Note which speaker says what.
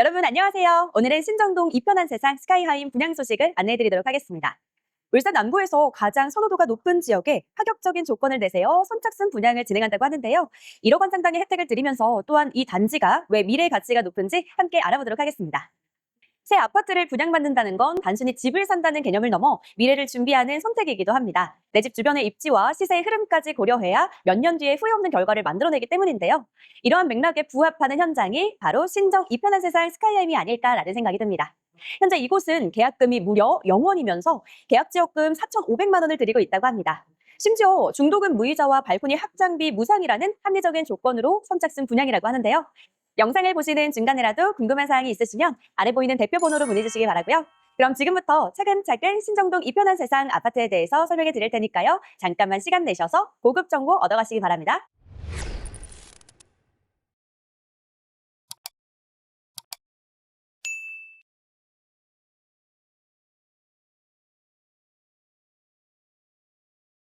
Speaker 1: 여러분 안녕하세요. 오늘은 신정동 이편한 세상 스카이하임 분양 소식을 안내해드리도록 하겠습니다. 울산 남부에서 가장 선호도가 높은 지역에 파격적인 조건을 내세워 선착순 분양을 진행한다고 하는데요. 1억 원 상당의 혜택을 드리면서 또한 이 단지가 왜 미래 가치가 높은지 함께 알아보도록 하겠습니다. 새 아파트를 분양받는다는 건 단순히 집을 산다는 개념을 넘어 미래를 준비하는 선택이기도 합니다. 내 집 주변의 입지와 시세의 흐름까지 고려해야 몇 년 뒤에 후회 없는 결과를 만들어내기 때문인데요. 이러한 맥락에 부합하는 현장이 바로 신정 이편한 세상 스카이라임이 아닐까라는 생각이 듭니다. 현재 이곳은 계약금이 무려 0원이면서 계약지역금 4,500만 원을 드리고 있다고 합니다. 심지어 중도금 무이자와 발코니 확장비 무상이라는 합리적인 조건으로 선착순 분양이라고 하는데요. 영상을 보시는 중간에라도 궁금한 사항이 있으시면 아래 보이는 대표 번호로 문의 주시기 바라고요. 그럼 지금부터 차근차근 신정동 이편한 세상 아파트에 대해서 설명해 드릴 테니까요. 잠깐만 시간 내셔서 고급 정보 얻어가시기 바랍니다.